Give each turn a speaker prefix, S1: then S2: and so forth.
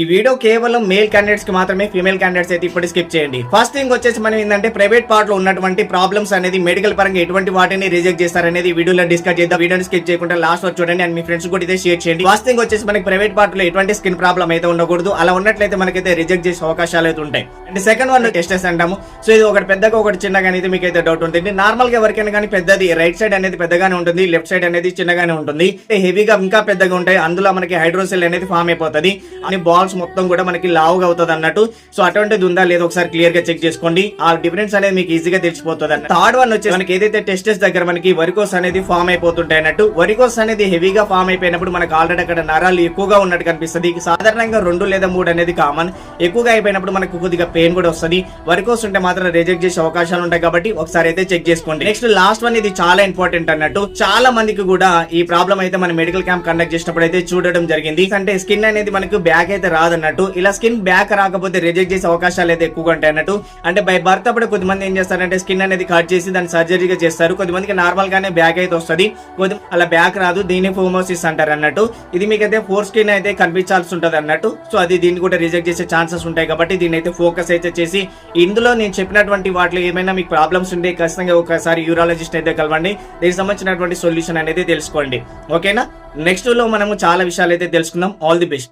S1: ఈ వీడియో కేవలం మేల్ క్యాండిడేట్స్కి మాత్రమే ఫీమేల్ క్యాండిడేట్స్ అయితే ఇప్పుడు స్కిప్ చేయండి. ఫస్ట్ థింగ్ వచ్చేసి మనం ఏంటంటే ప్రైవేట్ పార్ట్లో ఉన్నటువంటి ప్రాబ్లమ్స్ అనేది మెడికల్ పరంగా ఎటువంటి వాటిని రిజెక్ట్ చేస్తారనేది వీడియోలో డిస్కస్ చేద్దాం. వీడియోని స్కిప్ చేయకుండా లాస్ట్ వరకు చూడండి అండ్ మీ ఫ్రెండ్స్ కూడా ఇదే షేర్ చేయండి. ఫస్ట్ థింగ్ వచ్చేసి మనకి ప్రైవేట్ పార్ట్లో ఎటువంటి స్కిన్ ప్రాబ్లం అయితే ఉండకూడదు. అలా ఉన్నట్లయితే మనకైతే రిజెక్ట్ చేసే అవకాశాలు అయితే ఉంటాయి. అండ్ సెకండ్ వన్ టెస్టెస్ అంటాము. సో ఇది ఒకటి పెద్దగా ఒకటి చిన్నగా అనేది మీకు అయితే డౌట్ ఉంటుంది. నార్మల్గా ఎవరికైనా కానీ పెద్దది రైట్ సైడ్ అనేది పెద్దగానే ఉంటుంది లెఫ్ట్ సైడ్ అనేది చిన్నగానే ఉంటుంది. హెవీగా ఇంకా పెద్దగా ఉంటాయి. అందులో మనకి హైడ్రోసెల్ అనేది ఫామ్ అయిపోతుంది. అని బాల్స్ మొత్తం కూడా మనకి లావుగా అవుతుంది అన్నట్టు. సో అటువంటిది ఉందా లేదో ఒకసారి క్లియర్గా చెక్ చేసుకోండి. ఆ డిఫరెన్స్ అనేది మీకు ఈజీగా తెలిసిపోతుంది అన్న థర్డ్ వన్ వచ్చేసి మనకి ఏదైతే టెస్టెస్ దగ్గర మనకి వరికోస్ అనేది ఫామ్ అయిపోతుంటాయి అన్నట్టు వరికోస్ అనేది హెవీగా ఫామ్ అయిపోయినప్పుడు మనకు ఆల్రెడీ అక్కడ నరాలు ఎక్కువగా ఉన్నట్టు కనిపిస్తుంది. సాధారణంగా రెండు లేదా మూడు అనేది కామన్ ఎక్కువగా అయిపోయినప్పుడు మనకు కొద్దిగా పెయిన్ కూడా వస్తుంది. వరికోస్ ఉంటే మాత్రం రిజెక్ట్ చేసే అవకాశాలు ఉంటాయి కాబట్టి ఒకసారి అయితే చెక్ చేసుకోండి. నెక్స్ట్ లాస్ట్ వన్ ఇది చాలా ఇంపార్టెంట్ అన్నట్టు. చాలా మందికి కూడా ఈ ప్రాబ్లం అయితే మన మెడికల్ క్యాంప్ కండక్ట్ చేసినప్పుడు అయితే చూడడం జరిగింది. అంటే స్కిన్ అనేది మనకు బ్యాక్ అయితే రాదన్నట్టు. ఇలా స్కిన్ బ్యాక్ రాకపోతే రిజెక్ట్ చేసే అవకాశాలు అయితే ఎక్కువగా ఉంటాయి అన్నట్టు. అంటే బై బర్త్ అప్పుడు కొద్దిమంది ఏం చేస్తారంటే స్కిన్ అనేది కట్ చేసి దాన్ని సర్జరీగా చేస్తారు. కొద్దిమందికి నార్మల్ గానే బ్యాక్ అయితే వస్తుంది. కొద్ది అలా బ్యాక్ రాదు దీన్ని ఫోమోసిస్ అంటారు అన్నట్టు. ఇది మీకైతే ఫోర్ స్కిన్ అయితే కనిపించాల్సి ఉంటుంది అన్నట్టు. సో అది దీన్ని కూడా రిజెక్ట్ చేసే ఛాన్సెస్ ఉంటాయి కాబట్టి దీన్ని అయితే ఫోకస్ అయితే చేసి ఇందులో నేను చెప్పినటువంటి వాటిలో ఏమైనా మీకు ప్రాబ్లమ్స్ ఉంటే ఖచ్చితంగా ఒకసారి యూరాలజిస్ట్ అయితే కలవండి. దీనికి సంబంధించినటువంటి సొల్యూషన్ అనేది తెలుసుకోండి. ఓకేనా? నెక్స్ట్లో మనము చాలా విషయాలు అయితే తెలుసుకుందాం. All the best.